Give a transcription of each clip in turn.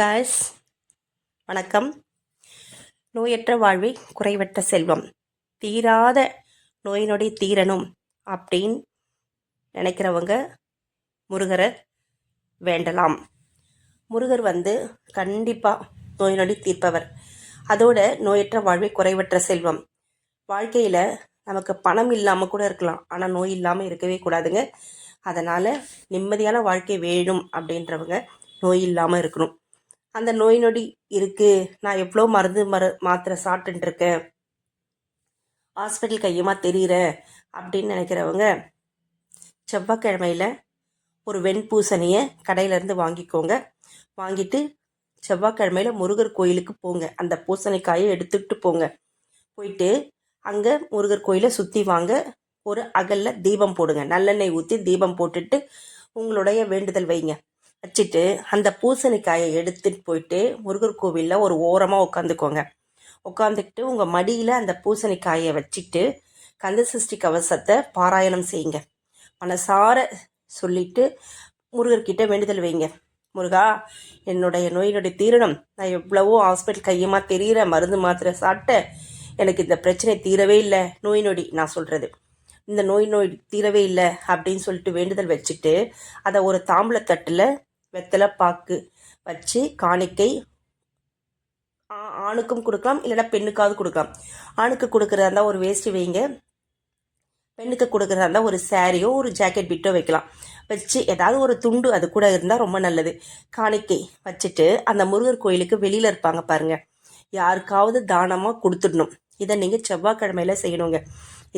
Guys வணக்கம். நோயற்ற வாழ்வை குறைவற்ற செல்வம். தீராத நோய் நொடி தீரணும் அப்படின்னு நினைக்கிறவங்க முருகரை வேண்டலாம். முருகர் வந்து கண்டிப்பாக நோய் நொடி தீர்ப்பவர். அதோட நோயற்ற வாழ்வை குறைவற்ற செல்வம். வாழ்க்கையில் நமக்கு பணம் இல்லாமல் கூட இருக்கலாம். ஆனால் நோய் இல்லாமல் இருக்கவே கூடாதுங்க. அதனால் நிம்மதியான வாழ்க்கை வேணும் அப்படின்றவங்க நோய் இல்லாமல் இருக்கணும். அந்த நோய் நொடி இருக்குது நான் எவ்வளோ மருந்து மரு மாத்திரை சாப்பிட்டுருக்கேன் ஹாஸ்பிட்டல் கையமாக தெரியுறேன் அப்படின்னு நினைக்கிறவங்க செவ்வாய்க்கிழமையில் ஒரு வெண்பூசணியை கடையிலேருந்து வாங்கிக்கோங்க. வாங்கிட்டு செவ்வாய்க்கிழமையில் முருகர் கோயிலுக்கு போங்க. அந்த பூசணிக்காயை எடுத்துக்கிட்டு போங்க. போயிட்டு அங்கே முருகர் கோயிலை சுற்றி வாங்க. ஒரு அகலில் தீபம் போடுங்க. நல்லெண்ணெய் ஊற்றி தீபம் போட்டுட்டு உங்களுடைய வேண்டுதல் வைங்க. வச்சுட்டு அந்த பூசணிக்காயை எடுத்துட்டு போயிட்டு முருகர் கோவிலில் ஒரு ஓரமாக உட்காந்துக்கோங்க உட்காந்துக்கிட்டு உங்கள் மடியில் அந்த பூசணிக்காயை வச்சுட்டு கந்த சஷ்டி கவசத்தை பாராயணம் செய்யுங்க. மனசார சொல்லிட்டு முருகர்கிட்ட வேண்டுதல் வைங்க. முருகா என்னுடைய நோயினுடைய தீரணம். நான் எவ்வளவோ ஹாஸ்பிட்டல் கையமாக தெரிகிற மருந்து மாத்திரை சாப்பிட்டேன் எனக்கு இந்த பிரச்சனை தீரவே இல்லை. நோய் நொடி நான் சொல்கிறது இந்த நோய் நோய் தீரவே இல்லை அப்படின்னு சொல்லிட்டு வேண்டுதல் வச்சுட்டு அதை ஒரு தாம்பளத்தட்டில் வெத்தலை பாக்கு வச்சு காணிக்கை ஆணுக்கும் கொடுக்கலாம் இல்லைன்னா பெண்ணுக்காவது கொடுக்கலாம். ஆணுக்கு கொடுக்குறதா இருந்தால் ஒரு வேஷ்டி வைங்க. பெண்ணுக்கு கொடுக்குறதா இருந்தால் ஒரு சாரியோ ஒரு ஜாக்கெட் பிட்டோ வைக்கலாம். வச்சு ஏதாவது ஒரு துண்டு அது கூட இருந்தால் ரொம்ப நல்லது. காணிக்கை வச்சுட்டு அந்த முருகர் கோயிலுக்கு வெளியில் இருப்பாங்க பாருங்கள் யாருக்காவது தானமாக கொடுத்துடணும். இதை நீங்கள் செவ்வாய்க்கிழமையில் செய்யணுங்க.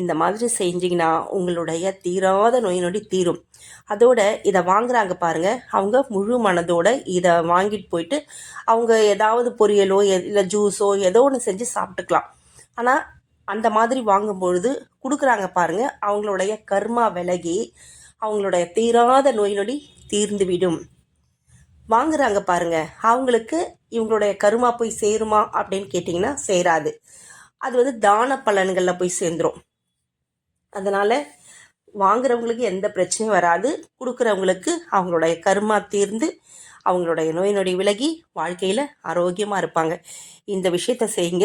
இந்த மாதிரி செஞ்சிங்கன்னா உங்களுடைய தீராத நோய் நொடி தீரும். அதோட இதை வாங்குறாங்க பாருங்க. அவங்க முழு மனதோட இதை வாங்கிட்டு போயிட்டு அவங்க ஏதாவது பொரியலோ இல்லை ஜூஸோ ஏதோ ஒன்று செஞ்சு சாப்பிட்டுக்கலாம். ஆனால் அந்த மாதிரி வாங்கும்பொழுது கொடுக்குறாங்க பாருங்க. அவங்களுடைய கர்மா விலகி அவங்களுடைய தீராத நோய் நொடி தீர்ந்து விடும் வாங்குறாங்க பாருங்க. அவங்களுக்கு இவங்களுடைய கருமா போய் சேருமா அப்படின்னு கேட்டிங்கன்னா சேராது. அது வந்து தான பலன்களில் போய் சேர்ந்துடும் அதனால் வாங்குறவங்களுக்கு எந்த பிரச்சனையும் வராது. கொடுக்குறவங்களுக்கு அவங்களுடைய கருமா தீர்ந்து அவங்களுடைய நோய் நொடி விலகி வாழ்க்கையில் ஆரோக்கியமாக இருப்பாங்க. இந்த விஷயத்த செய்யுங்க.